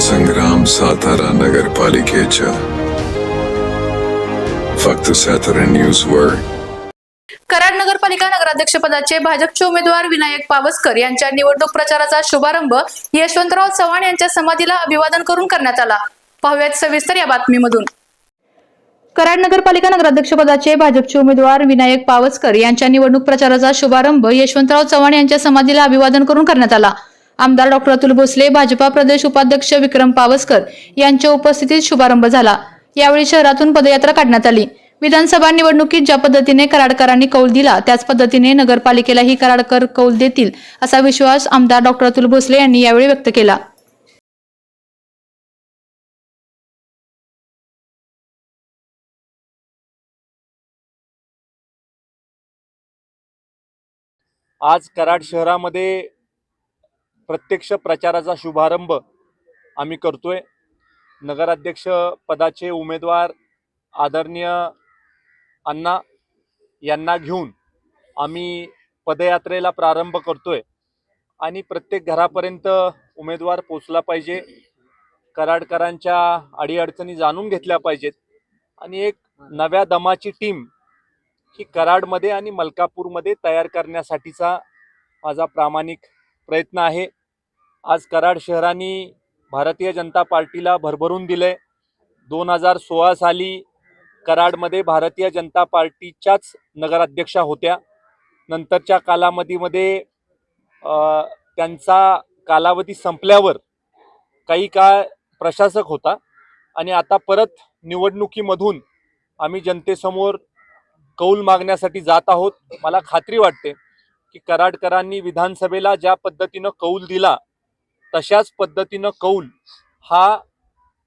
सातारा नगरपालिकेच्या फक्त सातारा न्यूजवर कराड नगरपालिका नगराध्यक्षपदाचे भाजपचे उमेदवार विनायक पावसकर यांच्या निवडणूक प्रचाराचा शुभारंभ यशवंतराव चव्हाण यांच्या समाधीला अभिवादन करून करण्यात आला. पाहुयात सविस्तर या बातमीमधून. कराड नगरपालिका नगराध्यक्षपदाचे भाजपचे उमेदवार विनायक पावसकर यांच्या निवडणूक प्रचाराचा शुभारंभ यशवंतराव चव्हाण यांच्या समाधीला अभिवादन करून करण्यात आला. आमदार डॉक्टर अतुल भोसले भाजपा प्रदेश उपाध्यक्ष विक्रम पावसकर यांच्या उपस्थितीत शुभारंभ झाला. यावेळी शहरातून पदयात्रा काढण्यात आली. विधानसभा निवडणुकीत ज्या पद्धतीने कराडकरांनी कौल दिला त्याच पद्धतीने नगरपालिकेलाही कराडकर कौल देतील असा विश्वास आमदार डॉक्टर अतुल भोसले यांनी यावेळी व्यक्त केला. आज कराड शहरामध्ये प्रत्यक्ष प्रचाराचा शुभारंभ आम्ही करतोय. नगराध्यक्ष पदाचे उमेदवार आदरणीय अण्णा यांना घेऊन आम्ही पदयात्रेला प्रारंभ करतोय. आणि प्रत्येक घरापर्यंत उमेदवार पोचला पाहिजे. कराडकरांच्या अडीअडचणी जाणून घेतल्या पाहिजेत. आणि एक नव्या दमाची टीम ही कराडमध्ये आणि मलकापूरमध्ये तयार करण्यासाठीचा माझा प्रामाणिक प्रयत्न आहे. आज कराड शहराने भारतीय जनता पार्टीला भरभरून दिले. दोन हजार सोळा साली कराडमध्ये भारतीय जनता पार्टीच्याच नगराध्यक्षा होत्या. नंतरच्या कालावधीमध्ये त्यांचा कालावधी संपल्यावर काही काळ प्रशासक होता आणि आता परत निवडणुकीमधून आम्ही जनतेसमोर कौल मागण्यासाठी जात आहोत. मला खात्री वाटते की कराडकरांनी विधानसभेला ज्या पद्धतीनं कौल दिला तशाच पद्धतीनं कौल हा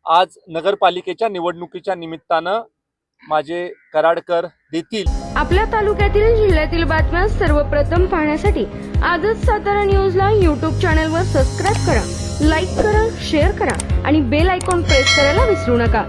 आज नगरपालिकेच्या निवडणुकीच्या निमित्तानं माझे कराडकर देतील. आपल्या तालुक्यातील जिल्ह्यातील बातम्या सर्वप्रथम पाहण्यासाठी आजच सातारा न्यूजला यूट्यूब चॅनलवर सबस्क्राईब करा लाईक करा शेअर करा आणि बेल आयकॉन प्रेस करायला विसरू नका.